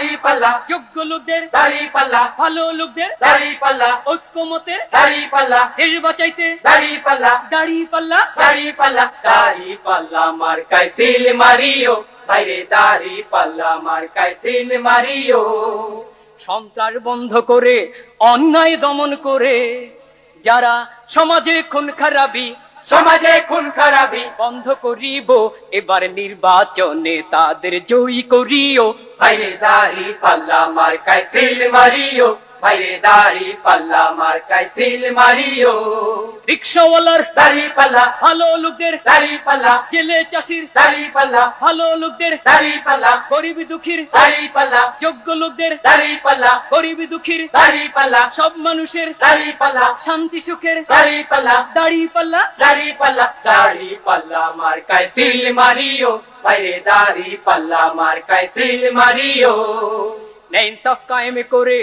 দাড়ি পাল্লা যোগ্য লোকদের দাড়ি পাল্লা ভালো লোকদের দাড়ি পাল্লা ঐক্যমতের দাড়ি পাল্লা দেশ বাঁচাইতে। দাড়ি পাল্লা দাড়ি পাল্লা দাড়ি পাল্লা দাড়ি পাল্লা মার্কায় সিল মারিও। বাইরে দাড়ি পাল্লা মার্কায় সিল মারিও। সন্ত্রাস বন্ধ করে অন্যায় দমন করে যারা সমাজে খুন খারাপি সমাজে খুন খারাপি। বন্ধ করিব এবার নির্বাচনে তাদের জয়ী করিও। ভাইরে দাড়ি পাল্লা মার্কায় সিল মারিও ভাইরে দাড়ি পাল্লা মার্কায় সিল মারিও। রিক্সাওয়ালার দাড়ি পাল্লা ভালো লোকদের দাড়ি পাল্লা জেলে চাষির দাড়ি পাল্লা ভালো লোকদের দাড়ি পাল্লা গরিব দুঃখীর দাড়ি পাল্লা যোগ্য লোকদের দাড়ি পাল্লা গরিব দুঃখীর দাড়ি পাল্লা সব মানুষের দাড়ি পাল্লা শান্তি সুখের দাড়ি পাল্লা দাড়ি পাল্লা দাড়ি পাল্লা দাড়ি পাল্লা মার্কায় সিল মারিও বাইরে দাড়ি পাল্লা মার্কায় সিল মারিও নেই সব কায়েমে করে